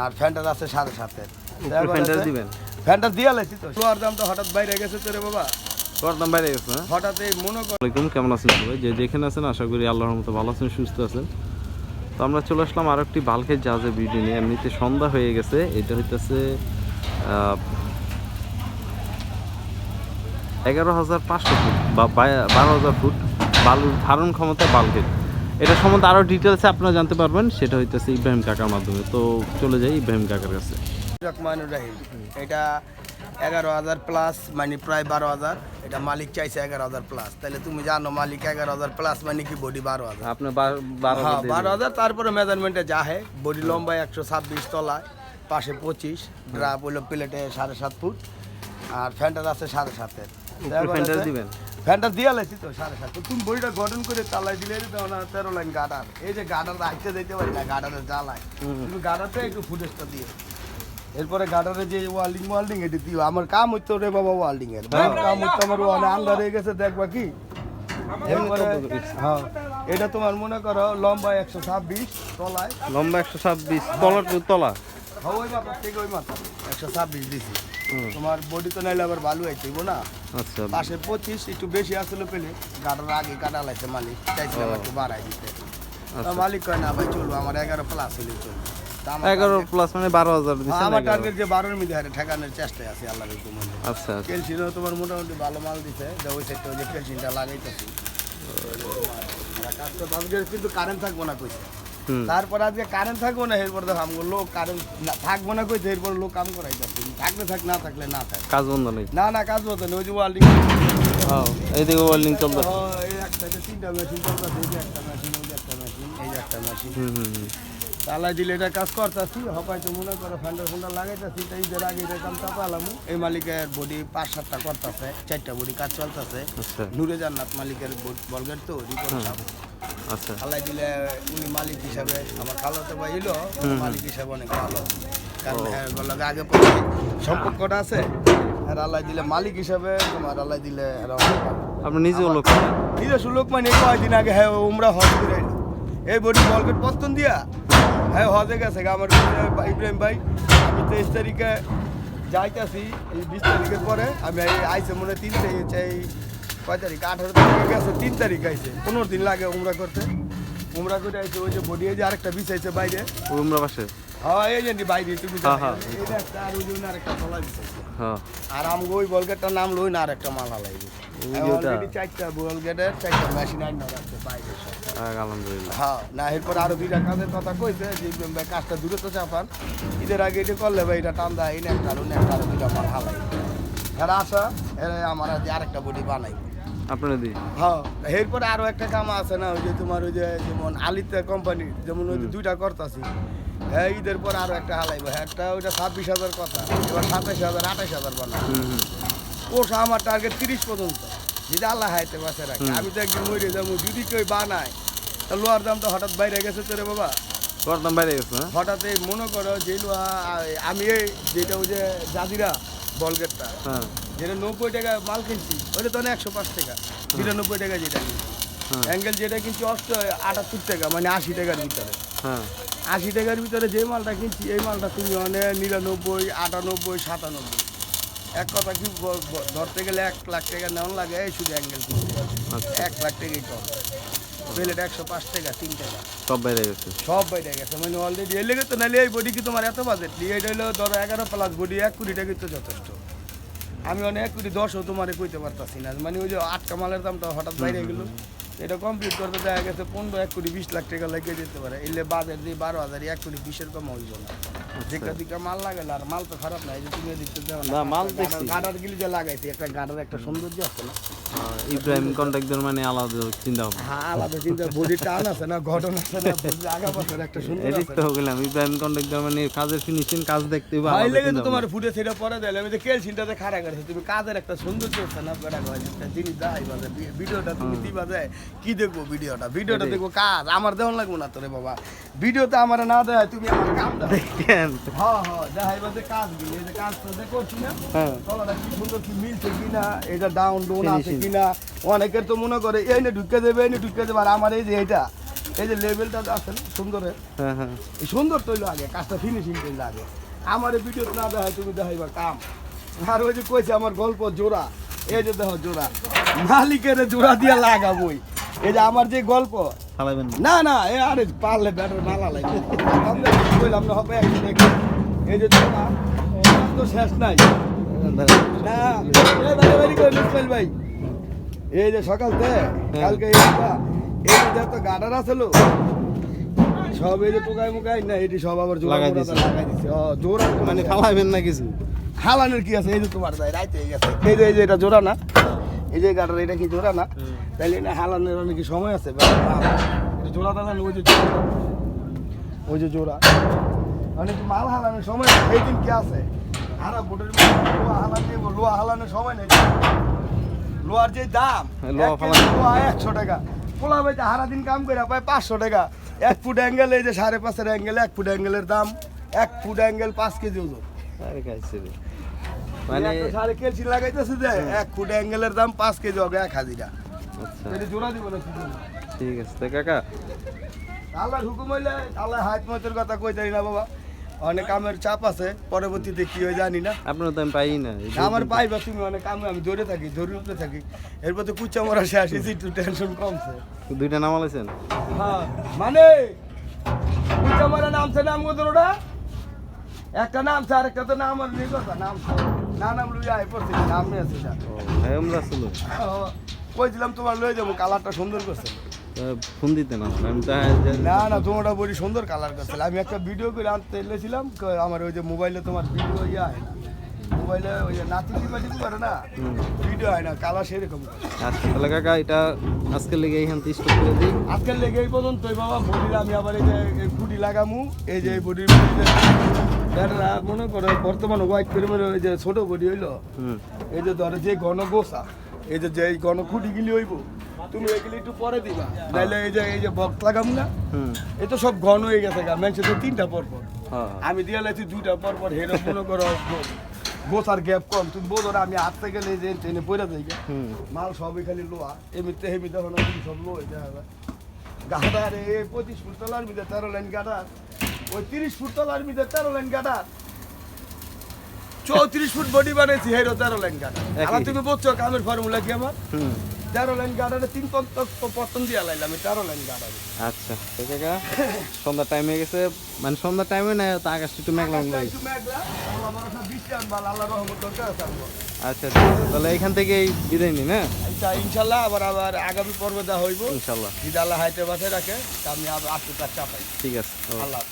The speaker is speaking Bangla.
আর ফ্যানটার আছে সাড়ে সাতের। উপরে ফ্যানটা দিবেন। ফ্যানটা দিয়ে লাইছি তো। লোয়ার দামটা হঠাৎ বাইরে গেছে তো রে বাবা। কর বাইরে গেছে হঠাৎ এই মনে কর কেমন আছেন সবাই? যে যেখানে আছেন আশা করি আল্লাহর মতো ভালো আছেন সুস্থ আছেন। তো আমরা চলে আসলাম আরও একটি বাল্কের জাহাজের ভিডিও নিয়ে। এমনিতে সন্ধ্যা হয়ে গেছে। এটা হইতেছে এগারো হাজার পাঁচশো ফুট বা বারো হাজার ফুট বালুর ধারণ ক্ষমতা বাল্কের। এটা সম্বন্ধে আরও ডিটেলসে আপনারা জানতে পারবেন সেটা হইতেছে ইব্রাহিম কাকার মাধ্যমে। তো চলে যাই ইব্রাহিম কাকার কাছে। রহমানুর রাহিম। এটা এগারো হাজার প্লাস মানে প্রায় বারো হাজার। এটা মালিক চাইছে এগারো হাজার প্লাস তাহলে তুমি জানো মালিক এগারো হাজার প্লাস মানে কি? বডি বারো হাজার। আপনার হ্যাঁ হাজার বারো হাজার তারপরে মেজারমেন্টে যা হয় বডি লম্বা একশো ছাব্বিশ তলায় পাশে পঁচিশ। ড্রাপ হইল প্লেটে সাড়ে সাত ফুট আর ফ্যানটার আছে সাড়ে সাতের। দিবেন। ফ্যানটা দিয়ে লাইছি তো সাড়ে সাত তুমি বইটা গঠন করে তালাই দিলে দিতে না তেরো লাইন গাডার। এই যে গাডার রাখতে দিতে পারি না গাডারের জ্বালায়। তুমি গাডারটা একটু ফুটেজটা দিয়ে। এরপরে গাডারে যে ওয়াল্ডিং ওয়াল্ডিং এটি দিও। আমার কাম হইতো রে বাবা ওয়াল্ডিং এর। কাম হইতো আমার অনেক আন্দার হয়ে গেছে দেখবা কি? হ্যাঁ। এটা তোমার মনে করো লম্বা একশো ছাব্বিশ তলায়। লম্বা একশো ছাব্বিশ তলার তলা। হ্যাঁ ওই মাত্রা থেকে ওই মাত্রা একশো ছাব্বিশ দিছি। তোমার বডি তো নাইলে আবার ভালো আইতেইব না। আচ্ছা। পাশে পঁচিশ একটু বেশি আসলে পেলে গাটার আগে কাটা লাইছে মালিক চাইছিলাম। একটু বাড়াই দিতে। আচ্ছা। মালিক কয় না ভাই চলবো আমার এগারো প্লাস হলে চলবে তা এগারো প্লাস মানে বারো হাজার হ্যাঁ, আমার টার্গেট যে বারোর মধ্যে হারে ঠেকানোর চেষ্টায় আছে আল্লাহর হুকুমে। আচ্ছা আচ্ছা। কেলসিনও তোমার মোটামুটি ভালো মাল দিছে যে ওই ওই যে কেলসিনটা লাগাইতেছি। কিন্তু কারেন্ট থাকব না কইছে। তারপর আজকে কারেন্ট থাকব না এরপর দেখো আমগুলো লোক কারেন্ট থাকব না কইছে এরপর লোক কাম করাই যাচ্ছে। থাকলে থাক না থাকলে না থাক। কাজ বন্ধ নেই। না না কাজ বন্ধ না ওই যে ওয়ার্ল্ডিং হ্যাঁ এইদিকে চলতে এই তিনটা মেশিন চলতেছে এই যে একটা মেশিন ওই যে একটা মেশিন এই যে একটা মেশিন হুম হুম হুম। তালাই দিলে এটা কাজ করতেছি হয়তো মনে করো ফান্ডার ফান্ডার লাগাইতেছি তো ঈদের আগে এটা কাম চাপালাম। এই মালিকের বডি পাঁচ সাতটা করতেছে চারটা বডি কাজ চলতেছে। আচ্ছা। নুরে জান্নাত মালিকের বলগের তো রিপোর্ট আচ্ছা। খালাই দিলে উনি মালিক হিসাবে আমার খালাতো ভাই এলো মালিক হিসাবে অনেক ভালো। কারণ হ্যাঁ আগে পরে সম্পর্কটা আছে আর আল্লাহ দিলে মালিক হিসাবে তোমার আল্লাহ দিলে। আপনি নিজেও লোক নিজস্ব লোক মানে কয়দিন আগে হ্যাঁ উমরা হজ করে এই বডি বলগেট পত্তন দিয়া হ্যাঁ হজে গেছে আমার ইব্রাহিম ভাই। আমি তেইশ তারিখে যাইতাছি এই বিশ তারিখের পরে আমি আইসে মনে তিন এই কয় তারিখ? আঠারো তারিখে গেছে তিন তারিখ আইসে পনেরো দিন লাগে উমরা করতে। উমরা করে আইসে ওই যে বডি যে আরেকটা বিছাইছে বাইরে। রুমরা পাশে? হ্যাঁ এই যে বাইরে তুমি হ্যাঁ, হ্যাঁ। একটা আর ওই জন্য আরেকটা হ্যাঁ। আর আমগো ওই বলগেটটার নাম লই না আরেকটা মালা লাগবে চারটা চারটা মেশিন আইন রাখছে বাইরে সব। আহ, আলহামদুলিল্লাহ। হ্যাঁ না এরপর আরও দুইটা কাজের কথা কইছে যে কাজটা দূরে চাপান। ঈদের আগে এটা করলে ভাই এটা একটা একটা দুইটা মাল হালাই এরা আসা এরা আমার আরেকটা বডি বানাই আপনারা দি হ্যাঁ এরপরে আরও একটা কাম আছে না ওই যে তোমার ওই যে যেমন আলিতে কোম্পানি যেমন ওই যে দুইটা করতাছি। হ্যাঁ ঈদের পর আরও একটা হালাইবো। হ্যাঁ একটা ওইটা ছাব্বিশ হাজার কথা এবার সাতাশ হাজার আঠাশ হাজার হুম হুম। আমার টার্গেট তিরিশ পর্যন্ত। যেটা আল্লাহ হাইতে বাসে রাখে। আমি তো একদিন মরে যাব যদি কেউ বানায় তা লোহার দাম তো হঠাৎ বাইরে গেছে তো রে বাবা। কর দাম বাইরে গেছে হ্যাঁ? হঠাৎ এই মনে করো যে লোহা আমি এই যেটা ওই যে জাজিরা বলগেটটা হ্যাঁ। যেটা নব্বই টাকা মাল কিনছি ওইটা তো একশো পাঁচ টাকা। বিরানব্বই টাকা যেটা হ্যাঁ। অ্যাঙ্গেল যেটা কিনছি অষ্ট আটাত্তর টাকা মানে আশি টাকার ভিতরে। হ্যাঁ। আশি টাকার ভিতরে যে মালটা কিনছি এই মালটা তুমি অনেক নিরানব্বই আটানব্বই সাতানব্বই। এক কথা কি ধরতে গেলে এক লাখ টাকা নেওয়ান লাগে এই শুধু অ্যাঙ্গেল কিনতে আচ্ছা। এক লাখ টাকাই কম। প্লেট একশো পাঁচ টাকা তিন টাকা। সব বাইরে গেছে। সব বাইরে গেছে মানে অলরেডি এর লেগে তো নাহলে এই বডি কি তোমার এত বাজেট এটা হলো ধরো এগারো প্লাস বডি এক কোটি টাকা তো যথেষ্ট। আমি অনেক কোটি দশও তোমার কইতে পারতাছি না। মানে ওই যে আটকা মালের দামটা হঠাৎ বাইরে গেল। এটা কমপ্লিট করতে দেখা গেছে পনেরো এক কোটি বিশ লাখ টাকা লেগে যেতে পারে। এলে বাজেট দিয়ে বারো হাজার এক কোটি বিশের কম হইব না। যেটা দিকে মাল লাগালে আর মাল তো খারাপ না এই যে তুমি দেখতে দেও না, মাল। গাডার গিলি যে লাগাইছি একটা গাডার একটা সৌন্দর্য আছে না? ইব্রাহিম কন্ট্রাক্টর মানে আলাদা চিন্তা ভাবনা। হ্যাঁ আলাদা চিন্তা বডি টান আছে না গঠন আছে না body আগা পাশের একটা সুন্দর এডিট তো হয়ে গেলাম ইব্রাহিম কন্ট্রাক্টর মানে কাজের ফিনিশিং কাজ দেখতে হবে ভাই লেগে তো তোমার ফুটে সেটা পরে দেয় আমি তো কেলছিনটাতে খাড়া করেছি তুমি কাজের একটা সৌন্দর্য আছে না বেড়া হয় জিনিস দেয় বাজে ভিডিওটা তুমি দিবা যায় কি দেখব ভিডিওটা? ভিডিওটা। দেখব কাজ। আমার দেওয়ান লাগবো না তোরে বাবা। ভিডিওতে আমার না দেয় তুমি আমার কাম দাও। কেন? হ্যাঁ হ্যাঁ দেখাই বাজে কাজ গিয়ে এই যে কাজটা যে করছি না হ্যাঁ। তলাটা কি সুন্দর কি মিলছে কিনা এটা ডাউন ডাউন আছে Finishing. কিনা? অনেকের তো মনে করে এই নে ঢুকে দেবে এই নে ঢুকে দেবে আর আমার এই যে এটা এই যে লেভেলটা আছে না, সুন্দরের হ্যাঁ হ্যাঁ। এই সুন্দর তৈল আগে কাজটা ফিনিশিং তৈল আগে। আমার ভিডিও না দেখায় তুমি দেখাইবা কাম। আর ওই যে কইছে আমার গল্প জোড়া এই যে দেখো জোড়া। মালিকের জোড়া দিয়ে লাগাবই। এই যে আমার যে গল্প। না। না এ আরে পারলে ব্যাটার মালা লাগে। আমরা না হবে একদিন এই যে তো শেষ নাই। না ভাই। এই যে সকালতে কালকে এই যে এই যে যত গাডার আছিল সব এই যে টোকাই মুকাই না এটি সব আবার লাগাই দিছে। লাগাই দিছে। ও জোড়া মানে ফালাবেন না কিছু? হালানের কি আছে? এই যে তোমার যায় রাইতে গেছে এই যে এই যে এটা জোড়া না? এই যে গাডার এটা কি জোড়া না? তাইলে না হালানের অনেক সময় আছে জোড়া দালান ওই যে ওই যে জোড়া। অনেক মাল হালানের সময় এই দিন কি আছে। হারা বোটের লোহা হালান দিব লোহা হালানের সময় নেই। লোহার যে দাম হ্যাঁ, লোহা একশো টাকা। পোলা ভাইতে হারা দিন কাম করে পায় পাঁচশো টাকা। এক ফুট অ্যাঙ্গেল এই যে সাড়ে পাঁচের অ্যাঙ্গেল এক ফুট অ্যাঙ্গেলের দাম এক ফুট অ্যাঙ্গেল পাঁচ কেজি ওজন। মানে সাড়ে কেজি লাগাইতেছে যে এক ফুট অ্যাঙ্গেলের দাম পাঁচ কেজি হবে এক হাজিরা। আচ্ছা। জোড়া দিব না ঠিক আছে কাকা। আল্লাহর হুকুম হইলে আল্লাহ হাত মতের কথা কই জানি না বাবা। অনেক কামের চাপ আছে পরবর্তীতে কি হয় জানি না। আপনার তো আমি পাই না আমার পাইবা তুমি অনেক কামে আমি ধরে থাকি ধরে উপরে থাকি। এরপর তো কুচা মরা শেষ হয়েছে একটু টেনশন কমছে। দুইটা নামালাইছেন হ্যাঁ মানে? কুচা মরা নামছে নাম ওটা? একটা নামছে আর একটা তো নাম আর নেই কথা নাম না নাম লুই আয় পড়ছে নাম আছে ছিল কইছিলাম তোমার লয়ে যাব কালারটা সুন্দর করছে। ফোন দিতে না আমি না। না তোমারটা বড়ি সুন্দর কালার করছিল আমি একটা ভিডিও করে আনতে এলেছিলাম আমার ওই যে মোবাইলে তোমার ভিডিও ইয়ে মোবাইলে ওই যে নাতি করে না ভিডিও হয় না কালার সেরকম। আচ্ছা তাহলে কাকা এটা আজকের লেগে এইখান থেকে স্টপ করে দিই। আজকাল লেগে এই পর্যন্ত বাবা। বডির আমি আবার এই যে খুঁটি লাগামু এই যে এই বডির মনে করো বর্তমানে হোয়াইট করে ওই যে ছোট বডি হইল এই যে ধরো যে ঘন গোসা এই যে যে ঘন খুঁটি গিলি হইব তুমি এগুলি একটু পরে দিবা নাইলে এই যে এই যে বক্স লাগাম না এ তো সব ঘন হয়ে গেছে গা মেনছে তো তিনটা পর পর হ্যাঁ। আমি দিয়ে লাইছি দুইটা পর পর হেরো মনে করো গোসার গ্যাপ কম। তুমি বোঝো না আমি হাঁটতে গেলে যে ট্রেনে পড়ে যাই। মাল সবই খালি লোয়া এমনিতে হেমি দেখো না সব লোহা দেখা যায় গাডা রে পঁচিশ ফুট তলার মিদে তেরো লাইন গাডা ওই তিরিশ ফুট তলার মিদে তেরো লাইন গাডা চৌত্রিশ ফুট বডি বানাইছি হেরো তেরো লাইন গাডা একই। আমার তুমি বুঝছ কামের ফর্মুলা কি আমার? তেরো লাইন গাডারে তিন পতন দিয়া লাইলাম তেরো লাইন আচ্ছা তো কাকা সন্ধ্যার টাইম হয়ে গেছে মানে সন্ধ্যার টাইমে না তো আকাশটা একটু মেঘলা মেঘলা একটু মেঘলা, আল্লাহ রহমত দরকার আচ্ছা তাহলে এখান থেকেই বিদায় নিন হ্যাঁ? আচ্ছা ইনশাল্লাহ আবার আবার আগামী পর্বে যা হইব ইনশাল্লাহ। যদি আল্লাহ হাইতে বাসায় রাখে আমি আবার আটটু চাপাই। ঠিক আছে আল্লাহ।